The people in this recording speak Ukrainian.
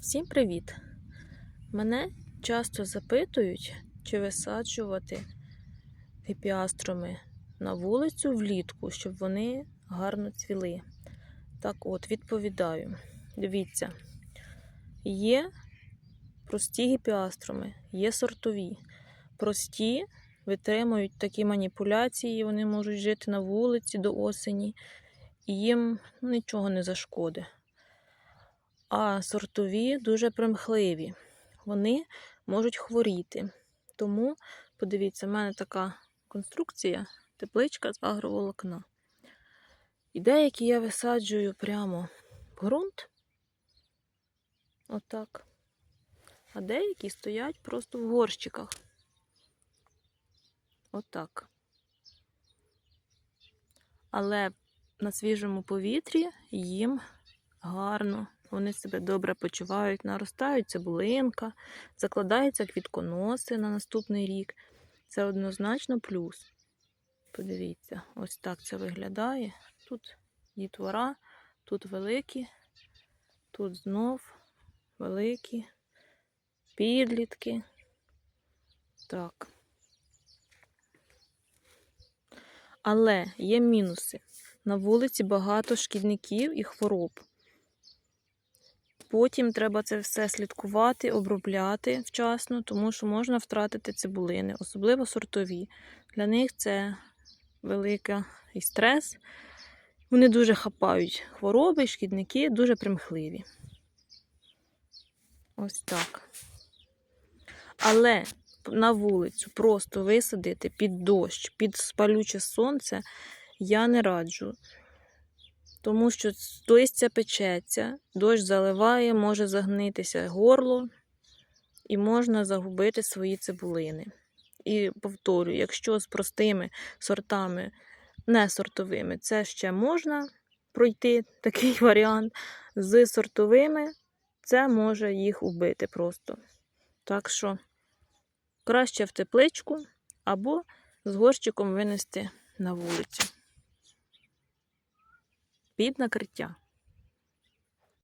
Всім привіт! Мене часто запитують, чи висаджувати гіпіастроми на вулицю влітку, щоб вони гарно цвіли. Так от, відповідаю. Дивіться, є прості гіпіастроми, є сортові. Прості витримують такі маніпуляції, вони можуть жити на вулиці до осені, і їм нічого не зашкодить а сортові дуже примхливі. Вони можуть хворіти. Тому, подивіться, в мене така конструкція, тепличка з агроволокна. І деякі я висаджую прямо в ґрунт. Отак. А деякі стоять просто в горщиках. Отак. Але на свіжому повітрі їм гарно. Вони себе добре почувають, наростають цибулинка, закладаються квітконоси на наступний рік. Це однозначно плюс. Подивіться, ось так це виглядає. Тут дітвора, тут великі, тут знов великі, підлітки. Так. Але є мінуси. На вулиці багато шкідників і хвороб. Потім треба це все слідкувати, обробляти вчасно, тому що можна втратити цибулини, особливо сортові. Для них це великий стрес. Вони дуже хапають хвороби, шкідники, дуже примхливі. Ось так. Але на вулицю просто висадити під дощ, під спалюче сонце я не раджу. Тому що листя печеться, дощ заливає, може загнитися горло і можна загубити свої цибулини. І повторюю, якщо з простими сортами, не сортовими, це ще можна пройти такий варіант. З сортовими це може їх убити просто. Так що краще в тепличку або з горщиком винести на вулицю під накриття.